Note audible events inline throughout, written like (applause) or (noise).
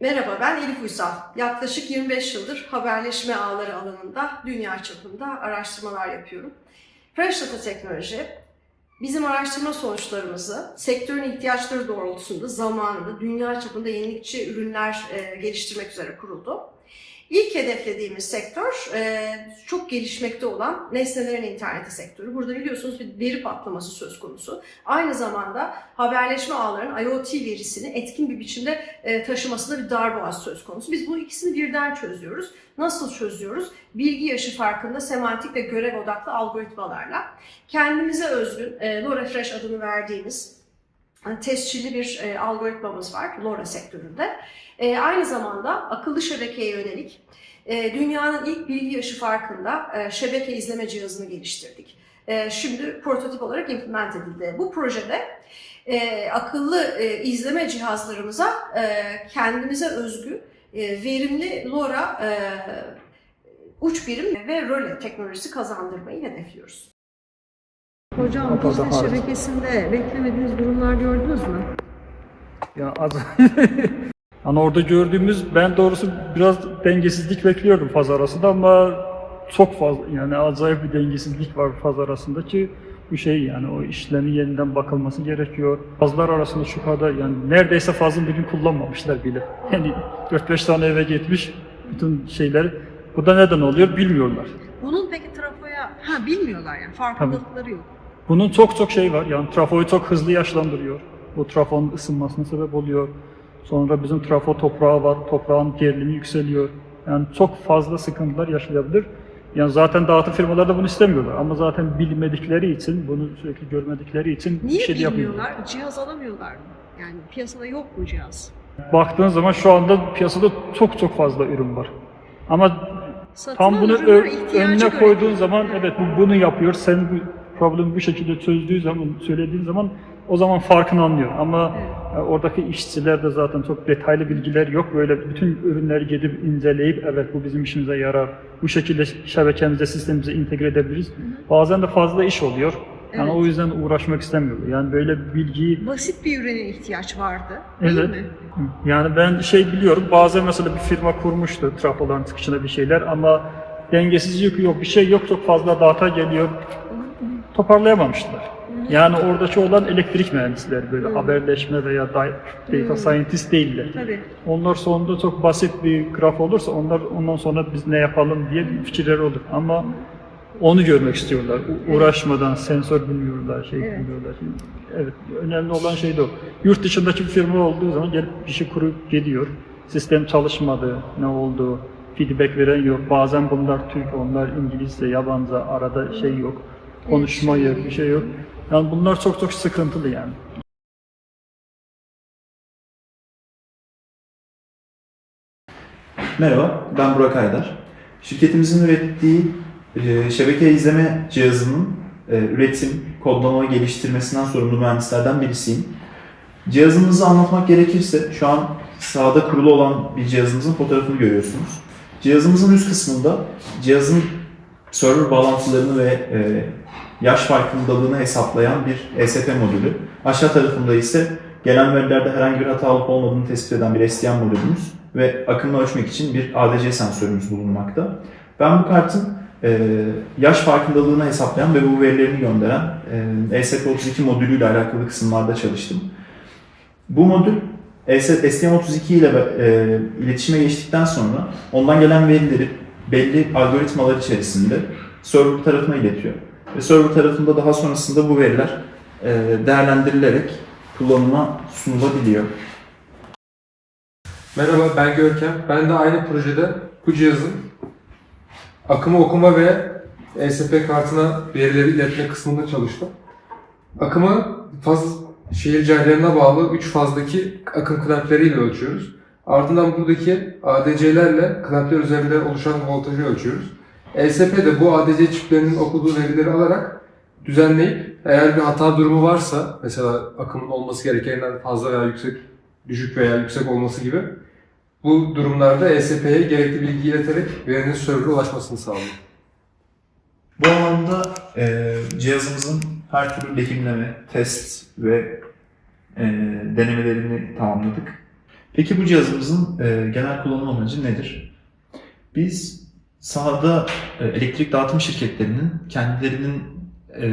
Merhaba ben Elif Uysal. Yaklaşık 25 yıldır haberleşme ağları alanında dünya çapında araştırmalar yapıyorum. Fresh Data Teknoloji bizim araştırma sonuçlarımızı sektörün ihtiyaçları doğrultusunda zamanında dünya çapında yenilikçi ürünler e, geliştirmek üzere kuruldu. İlk hedeflediğimiz sektör e, çok gelişmekte olan nesnelerin interneti sektörü. Burada biliyorsunuz bir veri patlaması söz konusu. Aynı zamanda haberleşme ağlarının IoT verisini etkin bir biçimde e, taşımasında bir darboğaz söz konusu. Biz bu ikisini birden çözüyoruz. Nasıl çözüyoruz? Bilgi yaşı farkında semantik ve görev odaklı algoritmalarla. Kendimize özgün e, LoRa Fresh adını verdiğimiz e, tescilli bir e, algoritmamız var LoRa sektöründe. E, aynı zamanda akıllı şebekeye yönelik e, dünyanın ilk bilgi yaşı farkında e, şebeke izleme cihazını geliştirdik. E, şimdi prototip olarak implement edildi. Bu projede e, akıllı e, izleme cihazlarımıza e, kendimize özgü e, verimli LoRa e, uç birim ve röle teknolojisi kazandırmayı hedefliyoruz. Hocam business harf. şebekesinde beklemediğiniz durumlar gördünüz mü? Ya az (laughs) Hani orada gördüğümüz ben doğrusu biraz dengesizlik bekliyordum faz arasında ama çok fazla yani acayip bir dengesizlik var faz arasında ki bu şey yani o işlemin yeniden bakılması gerekiyor. Fazlar arasında şu kadar yani neredeyse fazın bir gün kullanmamışlar bile. Yani 4-5 tane eve gitmiş bütün şeyler. Bu da neden oluyor bilmiyorlar. Bunun peki trafoya, ha bilmiyorlar yani farkındalıkları yok. Bunun çok çok şey var. Yani trafoyu çok hızlı yaşlandırıyor. Bu trafonun ısınmasına sebep oluyor. Sonra bizim trafo toprağı var. Toprağın gerilimi yükseliyor. Yani çok fazla sıkıntılar yaşayabilir. Yani zaten dağıtım firmaları da bunu istemiyorlar. Ama zaten bilmedikleri için, bunu sürekli görmedikleri için Niye bir şey bilmiyorlar? Cihaz alamıyorlar mı? Yani piyasada yok mu cihaz? Baktığın zaman şu anda piyasada çok çok fazla ürün var. Ama Satılan Tam bunu önüne koyduğun zaman evet bu bunu yapıyor. Sen bu problemi bu şekilde çözdüğü zaman, söylediğin zaman o zaman farkını anlıyor. Ama e, oradaki işçiler de zaten çok detaylı bilgiler yok. Böyle bütün ürünleri gidip inceleyip evet bu bizim işimize yarar. Bu şekilde şebekemize, sistemimize entegre edebiliriz. Bazen de fazla iş oluyor. Yani Evet. o yüzden uğraşmak istemiyorlar. Yani böyle bilgiyi Basit bir ürüne ihtiyaç vardı. Değil Evet. mi? Yani ben şey biliyorum, bazen mesela bir firma kurmuştu trafoların çıkışına bir şeyler ama dengesizlik yok, bir şey yok, çok fazla data geliyor. Toparlayamamışlar. Yani oradaki olan elektrik mühendisleri böyle haberleşme veya da- data scientist değiller. Tabii. Onlar sonunda çok basit bir graf olursa onlar ondan sonra biz ne yapalım diye bir fikirleri olur. Ama onu görmek istiyorlar. U- Uğraşmadan sensör bilmiyorlar, şey Evet. bilmiyorlar. Evet, önemli olan şey de o. Yurt dışındaki bir firma olduğu zaman gelip bir şey kurup gidiyor. Sistem çalışmadı, ne oldu, feedback veren yok. Bazen bunlar Türk, onlar İngilizce, yabancı, arada şey yok. Konuşma yok, bir şey yok. Yani bunlar çok çok sıkıntılı yani. Merhaba, ben Burak Aydar. Şirketimizin ürettiği e, şebeke izleme cihazının e, üretim, kodlama ve geliştirmesinden sorumlu mühendislerden birisiyim. Cihazımızı anlatmak gerekirse şu an sahada kurulu olan bir cihazımızın fotoğrafını görüyorsunuz. Cihazımızın üst kısmında cihazın server bağlantılarını ve e, yaş farkındalığını hesaplayan bir ESP modülü. Aşağı tarafında ise gelen verilerde herhangi bir hata olup olmadığını tespit eden bir SDM modülümüz ve akımını ölçmek için bir ADC sensörümüz bulunmakta. Ben bu kartın e, yaş farkındalığını hesaplayan ve bu verilerini gönderen e, ESP32 modülüyle alakalı kısımlarda çalıştım. Bu modül STM32 ile e, iletişime geçtikten sonra ondan gelen verileri belli algoritmalar içerisinde server tarafına iletiyor. Ve server tarafında daha sonrasında bu veriler e, değerlendirilerek kullanıma sunulabiliyor. Merhaba ben Görkem. Ben de aynı projede bu cihazın akımı okuma ve ESP kartına verileri iletme kısmında çalıştım. Akımı faz şehir cihazlarına bağlı 3 fazdaki akım klempleriyle ölçüyoruz. Ardından buradaki ADC'lerle klempler üzerinde oluşan voltajı ölçüyoruz. ESP de bu ADC çiplerinin okuduğu verileri alarak düzenleyip eğer bir hata durumu varsa mesela akımın olması gerekeninden fazla veya yüksek düşük veya yüksek olması gibi bu durumlarda ESP'ye gerekli bilgi ileterek verinin server'a ulaşmasını sağlıyor. Bu alanda e, cihazımızın her türlü lehimleme, test ve e, denemelerini tamamladık. Peki bu cihazımızın e, genel kullanım amacı nedir? Biz sahada e, elektrik dağıtım şirketlerinin kendilerinin e,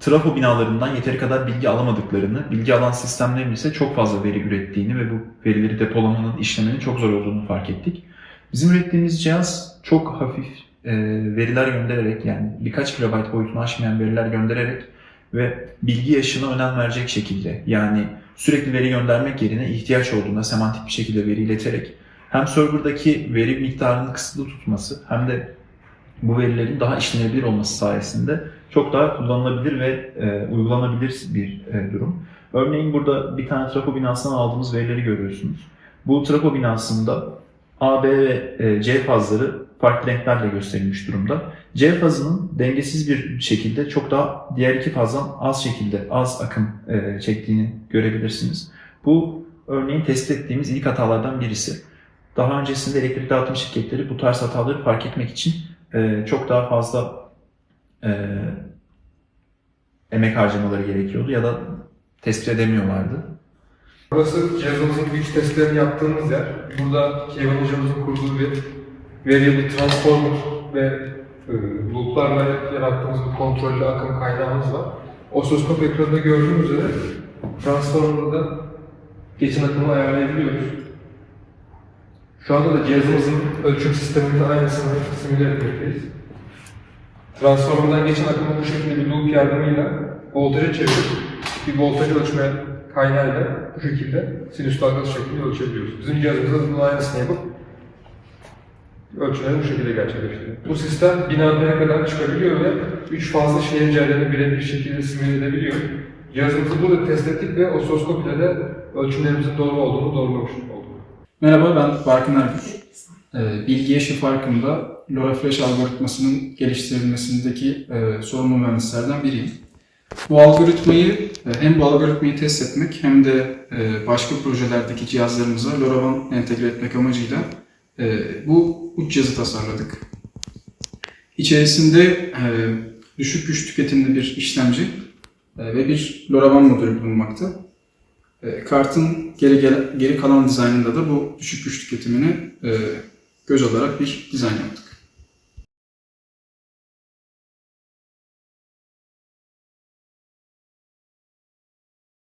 trafo binalarından yeteri kadar bilgi alamadıklarını, bilgi alan sistemlerin ise çok fazla veri ürettiğini ve bu verileri depolamanın, işlemenin çok zor olduğunu fark ettik. Bizim ürettiğimiz cihaz çok hafif e, veriler göndererek yani birkaç kilobayt boyutunu aşmayan veriler göndererek ve bilgi yaşına önem verecek şekilde yani sürekli veri göndermek yerine ihtiyaç olduğunda semantik bir şekilde veri ileterek hem serverdaki veri miktarını kısıtlı tutması hem de bu verilerin daha işlenebilir olması sayesinde çok daha kullanılabilir ve e, uygulanabilir bir e, durum. Örneğin burada bir tane trafo binasından aldığımız verileri görüyorsunuz. Bu trafo binasında A, B ve e, C fazları farklı renklerle gösterilmiş durumda. C fazının dengesiz bir şekilde çok daha diğer iki fazdan az şekilde az akım e, çektiğini görebilirsiniz. Bu örneğin tespit ettiğimiz ilk hatalardan birisi. Daha öncesinde elektrik dağıtım şirketleri bu tarz hataları fark etmek için e, çok daha fazla emek harcamaları gerekiyordu ya da tespit edemiyorlardı. Burası cihazımızın güç testlerini yaptığımız yer. Burada Kevin hocamızın kurduğu bir variable transformer ve e, looplarla yarattığımız bir kontrollü akım kaynağımız var. Osiloskop ekranında gördüğünüz üzere transformer'da geçen akımı ayarlayabiliyoruz. Şu anda da cihazımızın ölçüm sisteminin aynısını simüle etmekteyiz. Transformer'dan geçen akımı bu şekilde bir loop yardımıyla voltaja çevirip bir voltaj ölçme kaynağıyla bu şekilde sinüs dalgası şeklinde ölçebiliyoruz. Bizim cihazımızda bunun aynısını yapıp ölçüleri bu şekilde gerçekleştiriyor. Bu sistem binaya kadar çıkabiliyor ve üç fazla şehir ciğerlerini birebir şekilde simüle edebiliyor. Cihazımızı burada test ettik ve osiloskop ile de ölçümlerimizin doğru olduğunu doğrulamış olduk. Merhaba ben Barkın Ergür. Ee, Bilgi yaşı farkında LoRa Flash algoritmasının geliştirilmesindeki e, sorumlu mühendislerden biriyim. Bu algoritmayı e, hem bu algoritmayı test etmek hem de e, başka projelerdeki cihazlarımıza LoRaWAN entegre etmek amacıyla e, bu uç cihazı tasarladık. İçerisinde düşük güç tüketimli bir işlemci ve bir LoRaWAN modülü bulunmakta. Kartın geri geri kalan dizaynında da bu düşük güç tüketimini göz olarak bir dizayn yaptık.